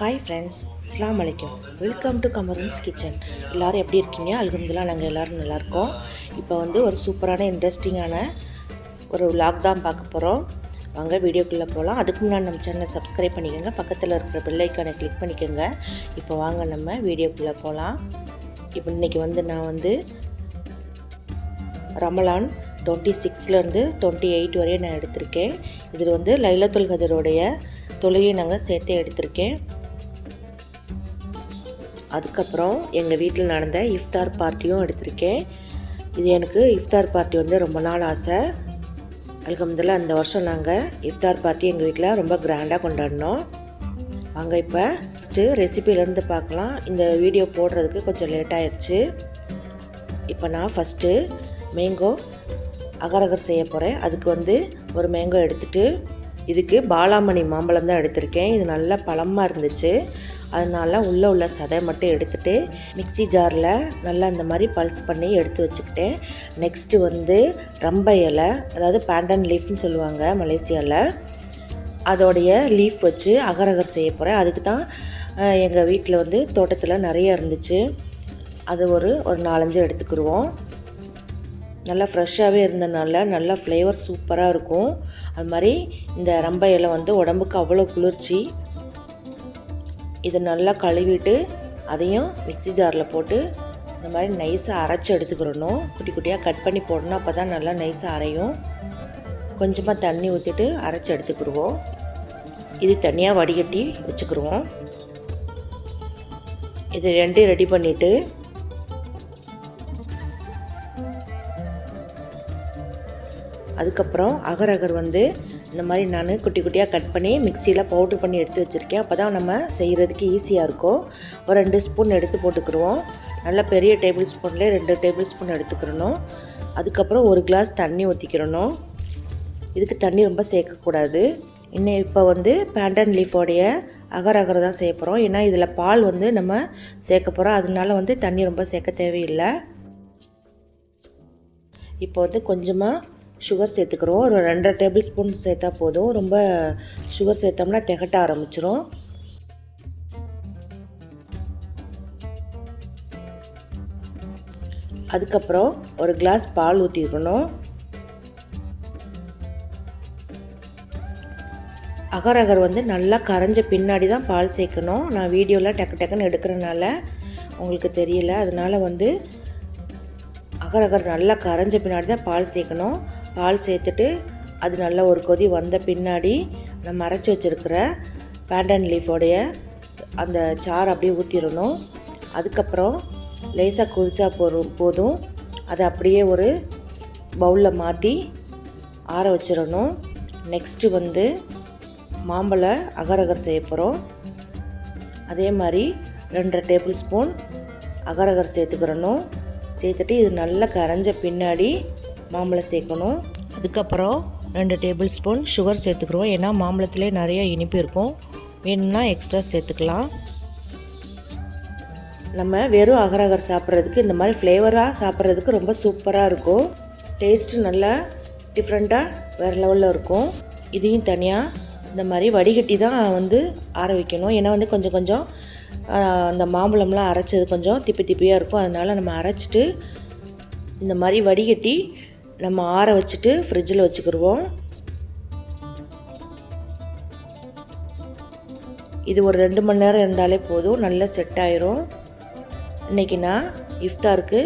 Hi friends அஸ்லாம் வலைக்கம் welcome to கமரன்ஸ் kitchen எல்லோரும் எப்படி இருக்கீங்க? அல்ஹம்துலில்லாஹ் நாங்கள் எல்லோரும் நல்லாயிருக்கோம் இப்போ வந்து ஒரு சூப்பரான இன்ட்ரெஸ்டிங்கான ஒரு vlog தான் பார்க்க போகிறோம் வாங்க வீடியோக்குள்ளே போகலாம் அதுக்கு முன்னாடி நம்ம சேனலை சப்ஸ்கிரைப் பண்ணிக்கோங்க. பக்கத்தில் இருக்கிற பெல்லைக்கானை கிளிக் பண்ணிக்கோங்க. இப்போ வாங்க நம்ம வீடியோக்குள்ளே போகலாம் இப்போ இன்றைக்கி வந்து நான் வந்து ரமலான் டுவெண்ட்டி சிக்ஸ்லேருந்து டுவெண்ட்டி எயிட் வரையும் நான் எடுத்திருக்கேன். இதில் வந்து லைலத்துல் கதருடைய தொழுகையை நாங்கள் சேர்த்தே எடுத்திருக்கேன். அதுக்கப்புறம் எங்கள் வீட்டில் நடந்த இஃப்தார் பார்ட்டியும் எடுத்திருக்கேன். இது எனக்கு இஃப்தார் பார்ட்டி வந்து ரொம்ப நாள் ஆசை. அல்ஹம்துலில்லாஹ் அந்த வருஷம் நாங்கள் இஃப்தார் பார்ட்டி எங்கள் வீட்டில் ரொம்ப கிராண்டாக கொண்டாடினோம். வாங்க இப்போ ஃபஸ்ட்டு ரெசிபிலேருந்து பார்க்கலாம். இந்த வீடியோ போடுறதுக்கு கொஞ்சம் லேட் ஆயிடுச்சு இப்போ நான் ஃபஸ்ட்டு மேங்கோ அகரகர் செய்ய போகிறேன் அதுக்கு வந்து ஒரு மேங்கோ எடுத்துகிட்டு இதுக்கு பாலாமணி மாம்பழம் தான் எடுத்திருக்கேன். இது நல்லா பழமாக இருந்துச்சு. அதனால் உள்ளே உள்ள சதை மட்டும் எடுத்துகிட்டு மிக்ஸி ஜாரில் நல்லா இந்த மாதிரி பல்ஸ் பண்ணி எடுத்து வச்சுக்கிட்டேன். நெக்ஸ்ட்டு வந்து ரம்ப இலை அதாவது பேண்டன் லீஃப்னு சொல்லுவாங்க மலேசியாவில் அதோடைய லீஃப் வச்சு அகரகர் செய்ய போகிறேன் அதுக்கு தான் எங்கள் வீட்டில் வந்து தோட்டத்தில் நிறைய இருந்துச்சு. அது ஒரு ஒரு நாலஞ்சு எடுத்துக்கிடுவோம் நல்லா ஃப்ரெஷ்ஷாகவே இருந்தனால நல்லா ஃப்ளேவர் சூப்பராக இருக்கும். அது மாதிரி இந்த ரம்ப இலை வந்து உடம்புக்கு அவ்வளோ குளிர்ச்சி. இதை நல்லா கழுவிட்டு அதையும் மிக்ஸி ஜாரில் போட்டு இந்த மாதிரி நைஸாக அரைச்சி எடுத்துக்கிறணும். குட்டி குட்டியாக கட் பண்ணி போடணும். அப்போ தான் நல்லா நைஸாக அரையும். கொஞ்சமாக தண்ணி ஊற்றிட்டு அரைச்சி எடுத்துக்கிடுவோம். இது தனியாக வடிகட்டி வச்சுக்கிடுவோம். இது ரெண்டையும் ரெடி பண்ணிவிட்டு அதுக்கப்புறம் அகர் அகர் வந்து இந்த மாதிரி நான் குட்டி குட்டியாக கட் பண்ணி மிக்சியில் பவுட்ரு பண்ணி எடுத்து வச்சுருக்கேன். அப்போ தான் நம்ம செய்கிறதுக்கு ஈஸியாக இருக்கும். ஒரு ரெண்டு ஸ்பூன் எடுத்து போட்டுக்கிடுவோம். நல்ல பெரிய டேபிள் ஸ்பூன்லேயே ரெண்டு டேபிள் ஸ்பூன் எடுத்துக்கிறணும் அதுக்கப்புறம் ஒரு கிளாஸ் தண்ணி ஊற்றிக்கிறணும் இதுக்கு தண்ணி ரொம்ப சேர்க்கக்கூடாது. இன்னும் இப்போ வந்து பேண்டன் லீஃபோடைய அகர் அகர் தான் சேர்க்க போகிறோம். ஏன்னா இதில் பால் வந்து நம்ம சேர்க்க போகிறோம். அதனால வந்து தண்ணி ரொம்ப சேர்க்க தேவையில்லை. இப்போ வந்து கொஞ்சமாக சுகர் சேர்த்துக்கிறோம். ஒரு ரெண்டரை டேபிள் ஸ்பூன் சேர்த்தா போதும். ரொம்ப சுகர் சேர்த்தோம்னா திகட்ட ஆரம்பிச்சிரும். அதுக்கப்புறம் ஒரு கிளாஸ் பால் ஊற்றிக்கணும் அகர் அகர் வந்து நல்லா கரைஞ்ச பின்னாடி தான் பால் சேர்க்கணும். நான் வீடியோவில் டக்கு டக்குன்னு எடுக்கிறனால உங்களுக்கு தெரியல. அதனால் வந்து அகர் அகர் நல்லா கரைஞ்ச பின்னாடி தான் பால் சேர்க்கணும். பால் சேர்த்துட்டு அது நல்லா ஒரு கொதி வந்த பின்னாடி நம்ம அரைச்சி வச்சுருக்கிற பேண்டன் லீஃபோடைய அந்த சாறு அப்படியே ஊற்றிடணும் அதுக்கப்புறம் லேசாக கொதிச்சா போதும் போதும். அதை அப்படியே ஒரு பவுலில் மாற்றி ஆற வச்சிடணும். நெக்ஸ்ட்டு வந்து மாம்பழ அகரகர் செய்ய போகிறோம் அதே மாதிரி ரெண்டரை டேபிள் ஸ்பூன் அகரகர் சேர்த்துக்கிறணும். சேர்த்துட்டு இது நல்லா கரைஞ்ச பின்னாடி மாம்பழம் சேர்க்கணும். அதுக்கப்புறம் ரெண்டு டேபிள் ஸ்பூன் சுகர் சேர்த்துக்கிறோம் ஏன்னா மாம்பழத்துலேயே நிறைய இனிப்பு இருக்கும். வேணும்னா எக்ஸ்ட்ரா சேர்த்துக்கலாம். நம்ம வெறும் அகரகர் சாப்பிட்றதுக்கு இந்த மாதிரி ஃப்ளேவராக சாப்பிட்றதுக்கு ரொம்ப சூப்பராக இருக்கும். டேஸ்ட்டு நல்லா டிஃப்ரெண்ட்டாக வேறு லெவலில் இருக்கும். இதையும் தனியாக இந்த மாதிரி வடிகட்டி தான் வந்து ஆற வைக்கணும். ஏன்னா வந்து கொஞ்சம் கொஞ்சம் அந்த மாம்பழம்லாம் அரைச்சது கொஞ்சம் திப்பி திப்பியாக இருக்கும். அதனால் நம்ம அரைச்சிட்டு இந்த மாதிரி வடிகட்டி நம்ம ஆற வச்சுட்டு ஃப்ரிட்ஜில் வச்சுக்கிடுவோம் இது ஒரு ரெண்டு மணி நேரம் இருந்தாலே போதும். நல்லா செட் ஆயிரும். இன்றைக்கி நான் இஃப்தாருக்கு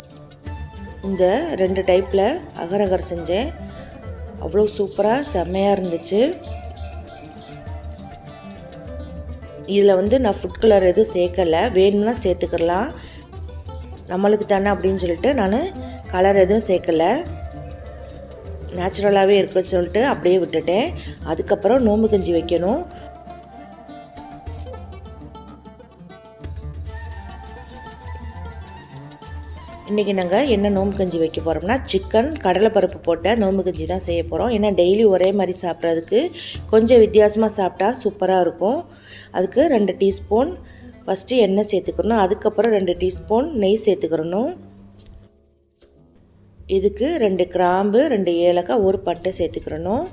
இந்த ரெண்டு டைப்பில் அகரகர் செஞ்சேன். அவ்வளோ சூப்பராக செம்மையாக இருந்துச்சு. இதில் வந்து நான் ஃபுட் கலர் எதுவும் சேர்க்கலை. வேணும்னா சேர்த்துக்கலாம். நம்மளுக்கு தானே அப்படின்னு சொல்லிட்டு நான் கலர் எதுவும் சேர்க்கலை. நேச்சுரலாகவே இருக்க சொல்லிட்டு அப்படியே விட்டுட்டேன். அதுக்கப்புறம் நோம்பு கஞ்சி வைக்கணும். இன்றைக்கி நாங்கள் என்ன நோம்பு கஞ்சி வைக்க போகிறோம்னா சிக்கன் கடலைப்பருப்பு போட்ட நோம்பு கஞ்சி தான் செய்ய போகிறோம் ஏன்னா டெய்லி ஒரே மாதிரி சாப்பிட்றதுக்கு கொஞ்சம் வித்தியாசமாக சாப்பிட்டா சூப்பராக இருக்கும். அதுக்கு ரெண்டு டீஸ்பூன் ஃபஸ்ட்டு எண்ணெய் சேர்த்துக்கணும். அதுக்கப்புறம் ரெண்டு டீஸ்பூன் நெய் சேர்த்துக்கிறணும் இதுக்கு ரெண்டு கிராம்பு ரெண்டு ஏலக்காய் ஒரு பட்டை சேர்த்துக்கிறணும்.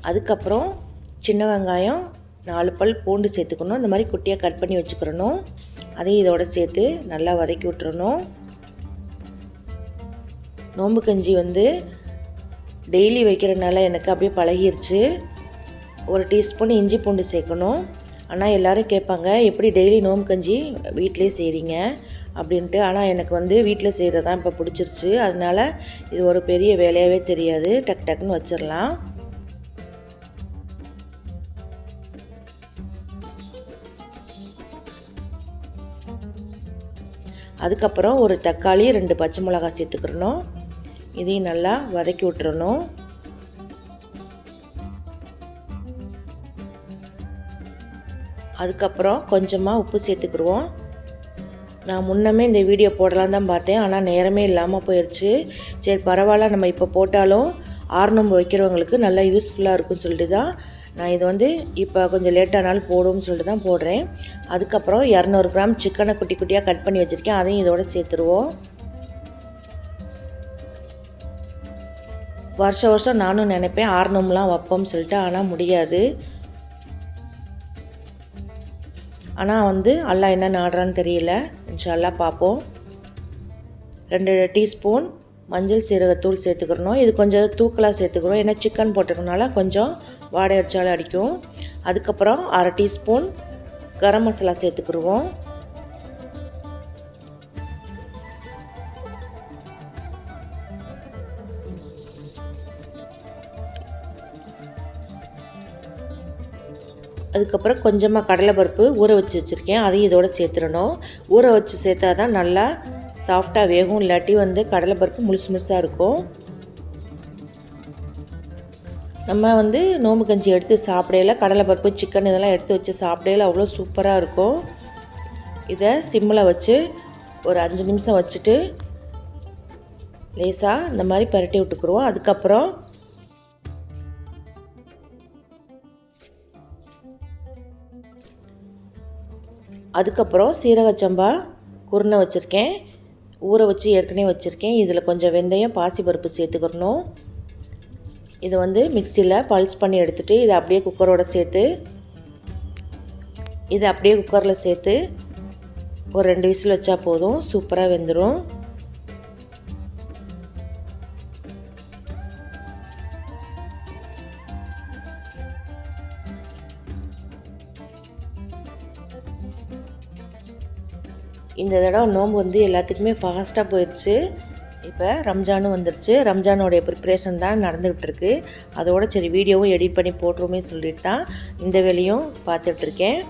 அதுக்கப்புறம் சின்ன வெங்காயம் நாலு பல் பூண்டு சேர்த்துக்கணும். இந்த மாதிரி குட்டியாக கட் பண்ணி வச்சுக்கிறணும். அதையும் இதோட சேர்த்து நல்லா வதக்கி விட்டுறணும். நோம்பு கஞ்சி வந்து டெய்லி வைக்கிறதுனால எனக்கு அப்படியே பழகிருச்சு. ஒரு டீஸ்பூன் இஞ்சி பூண்டு சேர்க்கணும். ஆனால் எல்லோரும் கேட்பாங்க எப்படி டெய்லி நோம்பு கஞ்சி வீட்டிலே செய்கிறீங்க அப்படின்ட்டு. ஆனால் எனக்கு வந்து வீட்டில் செய்கிறது தான் இப்போ பிடிச்சிருச்சு. அதனால் இது ஒரு பெரிய வேலையாகவே தெரியாது. டக் டக்குன்னு வச்சிடலாம் அதுக்கப்புறம் ஒரு தக்காளி ரெண்டு பச்சை மிளகாய் சேர்த்துக்கிறணும் இதையும் நல்லா வதக்கி விட்டுறணும். அதுக்கப்புறம் கொஞ்சமாக உப்பு சேர்த்துக்கிடுவோம். நான் முன்னமே இந்த வீடியோ போடலாம் தான் பார்த்தேன் ஆனால் நேரமே இல்லாமல் போயிடுச்சு சரி பரவாயில்ல நம்ம இப்போ போட்டாலும் ஆறுநம்பு வைக்கிறவங்களுக்கு நல்லா யூஸ்ஃபுல்லாக இருக்கும்னு சொல்லிட்டு தான் நான் இது வந்து இப்போ கொஞ்சம் லேட்டானாலும் போடும்னு சொல்லிட்டு தான் போடுறேன். அதுக்கப்புறம் இரநூறு கிராம் சிக்கனை குட்டி குட்டியாக கட் பண்ணி வச்சுருக்கேன் அதையும் இதோட சேர்த்துருவோம். வருஷம் வருஷம் நானும் நினைப்பேன் ஆறுநம்புலாம் வைப்போம்னு சொல்லிட்டு ஆனால் முடியாது. ஆனால் வந்து அல்லா என்ன நாடுறான்னு தெரியல. இன்ஷால்லா பார்ப்போம். ரெண்டு டீஸ்பூன் மஞ்சள் சீரகத்தூள் சேர்த்துக்கிறணும். இது கொஞ்சம் தூக்கலாக சேர்த்துக்கிறோம். ஏன்னா சிக்கன் போட்டிருக்கனால கொஞ்சம் வாடை அடித்தாலும் அடிக்கும். அதுக்கப்புறம் அரை டீஸ்பூன் கரம் மசாலா சேர்த்துக்கிடுவோம் அதுக்கப்புறம் கொஞ்சமாக கடலைப்பருப்பு ஊற வச்சு வச்சுருக்கேன். அதையும் இதோடு சேர்த்துடணும். ஊற வச்சு சேர்த்தா தான் நல்லா சாஃப்டாக வேகும். இல்லாட்டி வந்து கடலைப்பருப்பு முழுசு முழுசாக இருக்கும். நம்ம வந்து நோம்பு கஞ்சி எடுத்து சாப்பிடையில கடலைப்பருப்பு சிக்கன் இதெல்லாம் எடுத்து வச்சு சாப்பிடையில அவ்வளோ சூப்பராக இருக்கும். இதை சிம்மில் வச்சு ஒரு அஞ்சு நிமிஷம் வச்சுட்டு லேசாக இந்த மாதிரி பரட்டி விட்டுக்குருவோம். அதுக்கப்புறம் அதுக்கப்புறம் சீரகச்சம்பா குருணை வச்சுருக்கேன். ஊற வச்சு ஏற்கனவே வச்சுருக்கேன். இதில் கொஞ்சம் வெந்தயம் பாசிப்பருப்பு சேர்த்துக்கிறணும். இதை வந்து மிக்சியில் பல்ஸ் பண்ணி எடுத்துகிட்டு இதை அப்படியே குக்கரோட சேர்த்து இதை அப்படியே குக்கரில் சேர்த்து ஒரு ரெண்டு விசில் வச்சா போதும். சூப்பராக வெந்துடும் இந்த தடவை நோன்பு வந்து எல்லாத்துக்குமே ஃபாஸ்ட்டாக போயிடுச்சு இப்போ ரம்ஜானும் வந்துருச்சு. ரம்ஜானோடைய ப்ரிப்ரேஷன் தான் நடந்துகிட்டு இருக்கு அதோட சரி வீடியோவும் எடிட் பண்ணி போட்டுருமே சொல்லிட்டு தான் இந்த வேலையும் பார்த்துட்ருக்கேன்.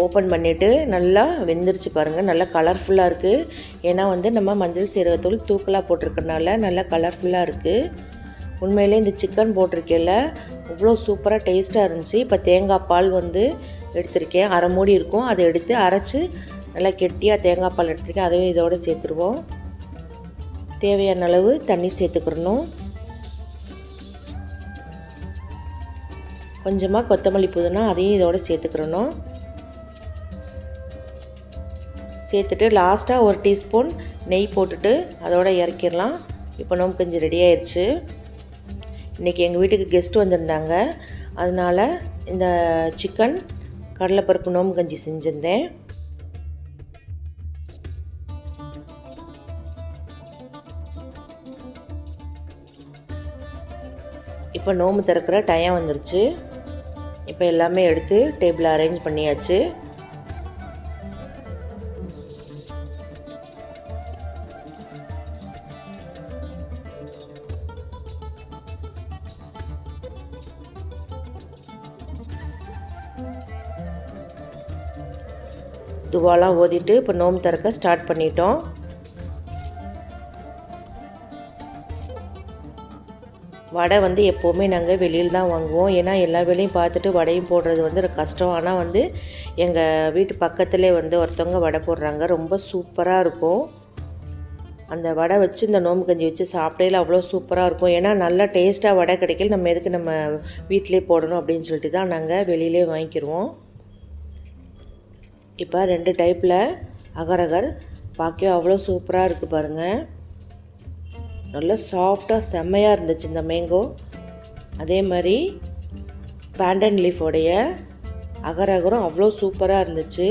ஓப்பன் பண்ணிவிட்டு நல்லா வெந்துருச்சு பாருங்கள் நல்லா கலர்ஃபுல்லாக இருக்குது ஏன்னா வந்து நம்ம மஞ்சள் சீரகத்தூள் தூக்கலாக போட்டிருக்கனால நல்லா கலர்ஃபுல்லாக இருக்குது உண்மையிலே இந்த சிக்கன் போட்டிருக்கேல அவ்வளோ சூப்பராக டேஸ்ட்டாக இருந்துச்சு. இப்போ தேங்காய் பால் வந்து எடுத்திருக்கேன். அரை மூடி இருக்கும். அதை எடுத்து அரைச்சி நல்லா கெட்டியாக தேங்காய் பால் எடுத்திருக்கேன். அதையும் இதோடு சேர்த்துருவோம். தேவையான அளவு தண்ணி சேர்த்துக்கிறணும். கொஞ்சமாக கொத்தமல்லி புதினா அதையும் இதோடு சேர்த்துக்கிறணும். சேர்த்துட்டு லாஸ்ட்டாக ஒரு டீஸ்பூன் நெய் போட்டுட்டு அதோடு இறக்கிடலாம். இப்போ நோம்பு கொஞ்சம் ரெடி ஆயிடுச்சு இன்றைக்கி எங்கள் வீட்டுக்கு கெஸ்ட் வந்திருந்தாங்க. அதனால் இந்த சிக்கன் கடலைப்பருப்பு நோம்பு கஞ்சி செஞ்சுருந்தேன். இப்போ நோம்பு திறக்கிற டைம் வந்துருச்சு. இப்போ எல்லாமே எடுத்து டேபிள் அரேஞ்ச் பண்ணியாச்சு. துவாலாம் ஓதிட்டு இப்போ நோம்பு திறக்க ஸ்டார்ட் பண்ணிட்டோம். வடை வந்து எப்போவுமே நாங்கள் வெளியில் தான் வாங்குவோம். ஏன்னா எல்லா வேலையும் பார்த்துட்டு வடையும் போடுறது வந்து கஷ்டம். ஆனால் வந்து எங்கள் வீட்டு பக்கத்துலேயே வந்து ஒருத்தவங்க வடை போடுறாங்க. ரொம்ப சூப்பராக இருக்கும். அந்த வடை வச்சு இந்த நோம்பு கஞ்சி வச்சு சாப்பிடையில அவ்வளோ சூப்பராக இருக்கும். ஏன்னா நல்லா டேஸ்ட்டாக வடை கிடைக்கல. நம்ம எதுக்கு நம்ம வீட்டிலே போடணும் அப்படின்னு சொல்லிட்டு தான் நாங்கள் வெளியிலே வாங்கிக்கிடுவோம் இப்போ ரெண்டு டைப்பில் அகரகர். பார்க்கவே அவ்வளோ சூப்பராக இருக்குது பாருங்கள் நல்லா சாஃப்டாக செம்மையாக இருந்துச்சு இந்த மேங்கோ அதே மாதிரி பேண்டன் லீஃபோடைய அகரகரும் அவ்வளோ சூப்பராக இருந்துச்சு.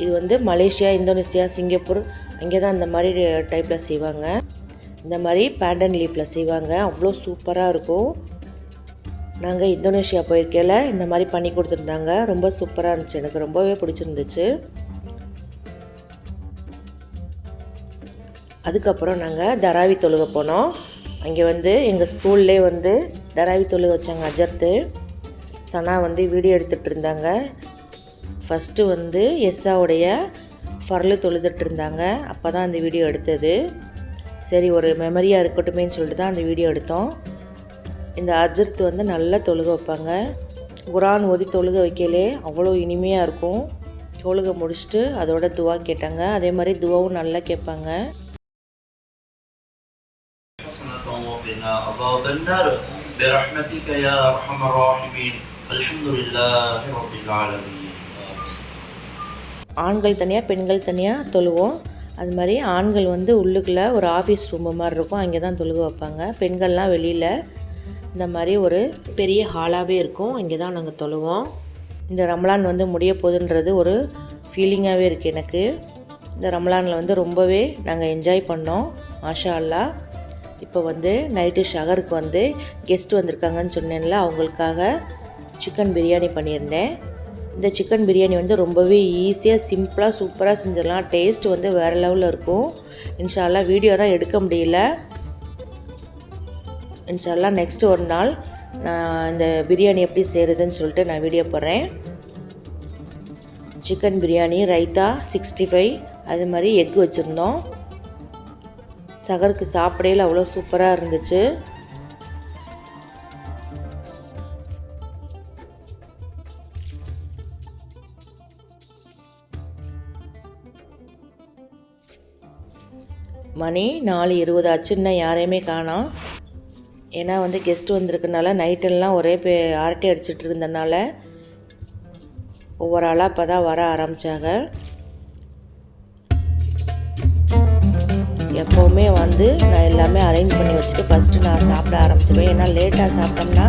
இது வந்து மலேசியா இந்தோனேசியா சிங்கப்பூர் அங்கே தான் இந்த மாதிரி டைப்பில் செய்வாங்க. இந்த மாதிரி பேண்டன் லீஃபில் செய்வாங்க. அவ்வளோ சூப்பராக இருக்கும். நாங்கள் இந்தோனேஷியா போயிருக்கையில் இந்த மாதிரி பண்ணி கொடுத்துருந்தாங்க. ரொம்ப சூப்பராக இருந்துச்சு. எனக்கு ரொம்பவே பிடிச்சிருந்துச்சு. அதுக்கப்புறம் நாங்கள் தராவி தொழுக போனோம். அங்கே வந்து எங்கள் ஸ்கூல்லே வந்து தராவி தொழுக வச்சாங்க அஜர்த்து. சனா வந்து வீடியோ எடுத்துகிட்டு இருந்தாங்க. ஃபஸ்ட்டு வந்து எஸ்ஸாவுடைய ஃபர்லு தொழுதுட்டு இருந்தாங்க. அப்போ தான் அந்த வீடியோ எடுத்தது. சரி ஒரு மெமரியாக இருக்கட்டுமேன்னு சொல்லிட்டு தான் அந்த வீடியோ எடுத்தோம். இந்த அஜர்த் வந்து நல்லா தொழுக வைப்பாங்க குரான் ஓதி தொழுக வைக்கலே அவ்வளோ இனிமையாக இருக்கும் தொழுக முடிச்சுட்டு அதோட துவா கேட்டாங்க அதே மாதிரி துவாவும் நல்லா கேட்பாங்க حسنة وقنا عذاب النار برحمتك يا أرحم الراحمين الحمد لله رب العالمين ஆண்கள் தனியாக பெண்கள் தனியாக தொழுவோம் அது மாதிரி ஆண்கள் வந்து உள்ளுக்குள்ளே ஒரு ஆஃபீஸ் ரூம் மாதிரி இருக்கும் அங்கே தான் தொழுக வைப்பாங்க பெண்கள்லாம் வெளியில் இந்த மாதிரி ஒரு பெரிய ஹாலாகவே இருக்கும். அங்கே தான் நாங்கள் தொழுவோம். இந்த ரம்லான் வந்து முடிய போகுதுன்றது ஒரு ஃபீலிங்காகவே இருக்குது எனக்கு. இந்த ரம்லானில் வந்து ரொம்பவே நாங்கள் என்ஜாய் பண்ணோம். மாஷா அல்லா இப்போ வந்து நைட்டு ஷகருக்கு வந்து கெஸ்ட் வந்திருக்காங்கன்னு சொன்னேன்ல அவங்களுக்காக சிக்கன் பிரியாணி பண்ணியிருந்தேன். இந்த சிக்கன் பிரியாணி வந்து ரொம்பவே ஈஸியாக சிம்பிளாக சூப்பராக செஞ்சிடலாம். டேஸ்ட் வந்து வேறு லெவலில் இருக்கும். இன்ஷால்லா வீடியோ தான் எடுக்க முடியல. இன்ஷால்லாம் நெக்ஸ்ட் ஒரு நாள் நான் இந்த பிரியாணி எப்படி செய்கிறதுன்னு சொல்லிட்டு நான் வீடியோ போடுறேன். Chicken biryani raita sixty five அது மாதிரி எக் வச்சுருந்தோம். சகருக்கு சாப்பிடையில் அவ்வளோ சூப்பராக இருந்துச்சு. மணி நாலு இருபதாச்சு இன்னும் யாரையுமே காணோம். ஏன்னா வந்து கெஸ்ட்டு வந்திருக்கனால நைட்டெல்லாம் ஒரே பே அரட்டை அடிச்சிட்டு இருந்தனால ஒவ்வொரு ஆளாக இப்போ தான் வர ஆரம்பித்தாங்க எப்போவுமே வந்து நான் எல்லாமே அரேஞ்ச் பண்ணி வச்சுட்டு ஃபஸ்ட்டு நான் சாப்பிட ஆரம்பிச்சிடுவேன் ஏன்னா லேட்டாக சாப்பிட்டோம்னா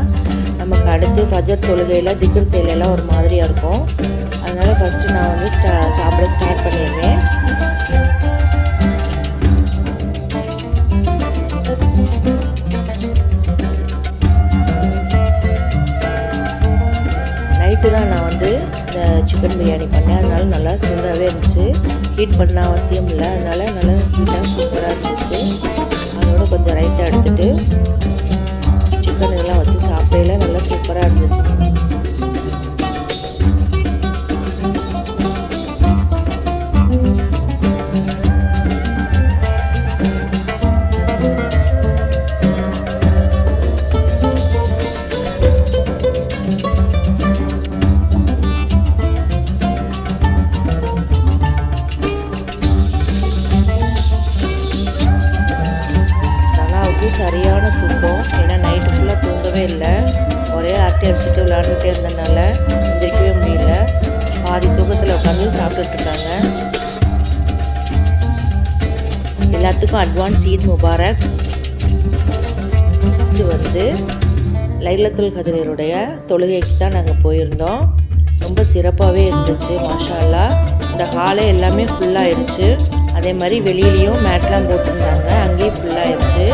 நமக்கு அடுத்து ஃபஜர் தொழுகையில் திக்கர் செயலெல்லாம் ஒரு மாதிரியாக இருக்கும். அதனால் ஃபஸ்ட்டு நான் வந்து ஸ்டா சாப்பிட ஸ்டார்ட் பண்ணிடுவேன். சிக்கன் பிரியாணி பண்ணேன். அதனால் நல்லா சூடாகவே இருந்துச்சு. ஹீட் பண்ண அவசியம் இல்லை. அதனால் நல்லா ஹீட்டாக சூப்பராக இருந்துச்சு. அதோட கொஞ்சம் ரைட்டாக எடுத்துகிட்டு சிக்கன் இதெல்லாம் வச்சு சாப்பிடையில நல்லா சூப்பராக இருந்துச்சு. அட்வான்ஸ் ஈத் முபாரக் ஃபஸ்ட்டு வந்து லைலத்துல் கதிரருடைய தொழுகைக்கு தான் நாங்கள் போயிருந்தோம். ரொம்ப சிறப்பாகவே இருந்துச்சு மாஷா அல்லாஹ் இந்த ஹாலே எல்லாமே ஃபுல்லாகிருச்சு அதே மாதிரி வெளியிலையும் மேட்லாம் போட்டிருந்தாங்க அங்கேயும் ஃபுல்லாகிருச்சு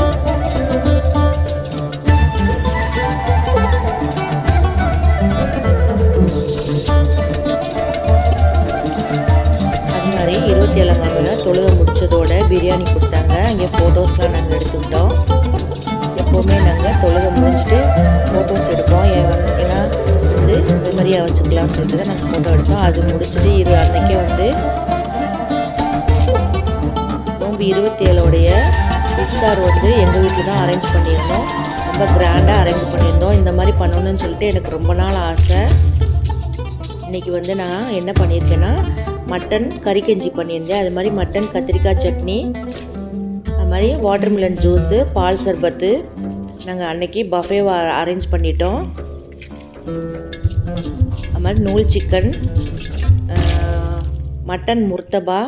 அது மாதிரி இருபத்தி ஏழாம் தொழுக முடிச்சதோட பிரியாணி கொடுத்தாங்க. அங்கே ஃபோட்டோஸ்லாம் நாங்கள் எடுத்துக்கிட்டோம். எப்போவுமே நாங்கள் தொழுகை முடிஞ்சுட்டு ஃபோட்டோஸ் எடுப்போம். ஏன் வந்து- ஏன்னா வந்து மெமரியாக வச்சுக்கலாம்னு சொல்லிட்டு தான் நாங்கள் ஃபோட்டோ எடுத்தோம். அது முடிச்சுட்டு இது அன்றைக்கே வந்து நோம்பு இருபத்தேழோடைய இஃப்தார் வந்து எங்கள் வீட்டில் தான் அரேஞ்ச் பண்ணியிருந்தோம். ரொம்ப கிராண்டாக அரேஞ்ச் பண்ணியிருந்தோம். இந்த மாதிரி பண்ணணும்னு சொல்லிட்டு எனக்கு ரொம்ப நாள் ஆசை. இன்றைக்கி வந்து நான் என்ன பண்ணியிருக்கேன்னா மட்டன் கறி கஞ்சி பண்ணியிருந்தேன். அது மாதிரி மட்டன் கத்திரிக்காய் சட்னி அது மாதிரி வாட்டர்மிலன் ஜூஸு பால் சர்பத்து. நாங்கள் அன்னைக்கு பஃபே அரேஞ்ச் பண்ணிட்டோம். அது மாதிரி நூல் சிக்கன் மட்டன் முர்த்தபா.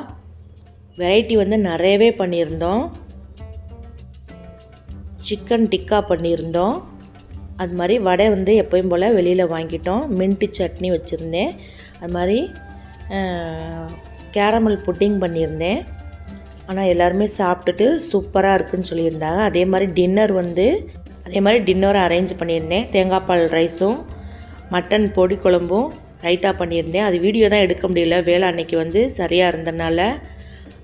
வெரைட்டி வந்து நிறையவே பண்ணியிருந்தோம். சிக்கன் டிக்கா பண்ணியிருந்தோம். அது மாதிரி வடை வந்து எப்பயும் போல் வெளியில் வாங்கிட்டோம். மின்ட்டு சட்னி வச்சுருந்தேன். அது மாதிரி கேரமல் புட்டிங் பண்ணியிருந்தேன். ஆனால் எல்லாருமே சாப்பிட்டுட்டு சூப்பராக இருக்குன்னு சொல்லியிருந்தாங்க. அதே மாதிரி டின்னர் வந்து அதே மாதிரி டின்னர் அரேஞ்ச் பண்ணியிருந்தேன். தேங்காய் பால் ரைஸும் மட்டன் பொடி குழம்பும் ரைத்தா பண்ணியிருந்தேன். அது வீடியோ தான் எடுக்க முடியல. வேலை அன்னைக்கு வந்து சரியாக இருந்தனால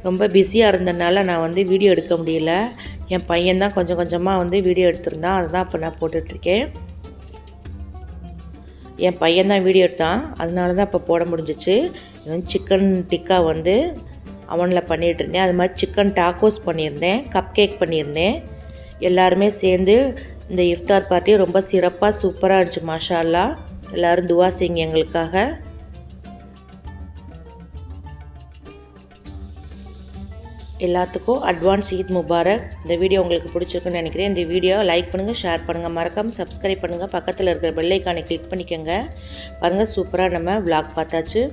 ரொம்ப பிஸியாக இருந்தனால நான் வந்து வீடியோ எடுக்க முடியல. என் பையன் தான் கொஞ்சம் கொஞ்சமாக வந்து வீடியோ எடுத்திருந்தான். அதுதான் இப்போ நான் போட்டுட்ருக்கேன். என் பையன் தான் வீடியோ எடுத்தான். அதனால தான் இப்போ போட முடிஞ்சிச்சு. சிக்கன் டிக்கா வந்து அவனில் பண்ணிகிட்டு இருந்தேன் அது மாதிரி சிக்கன் டாக்கோஸ் பண்ணியிருந்தேன். கப் கேக் பண்ணியிருந்தேன். எல்லாருமே சேர்ந்து இந்த இஃப்தார் பார்ட்டி ரொம்ப சிறப்பாக சூப்பராக இருந்துச்சு மாஷால்லா எல்லோரும் துவா செய்யுங்க எங்களுக்காக. எல்லாத்துக்கும் அட்வான்ஸ் ஈத் முபாரக். இந்த வீடியோ உங்களுக்கு பிடிச்சிருக்குன்னு நினைக்கிறேன். இந்த வீடியோ லைக் பண்ணுங்கள் ஷேர் பண்ணுங்கள் மறக்காமல் சப்ஸ்கிரைப் பண்ணுங்கள் பக்கத்தில் இருக்கிற பெல்லைக்கானை கிளிக் பண்ணிக்கோங்க. பாருங்கள் சூப்பராக நம்ம விளாக் பார்த்தாச்சு.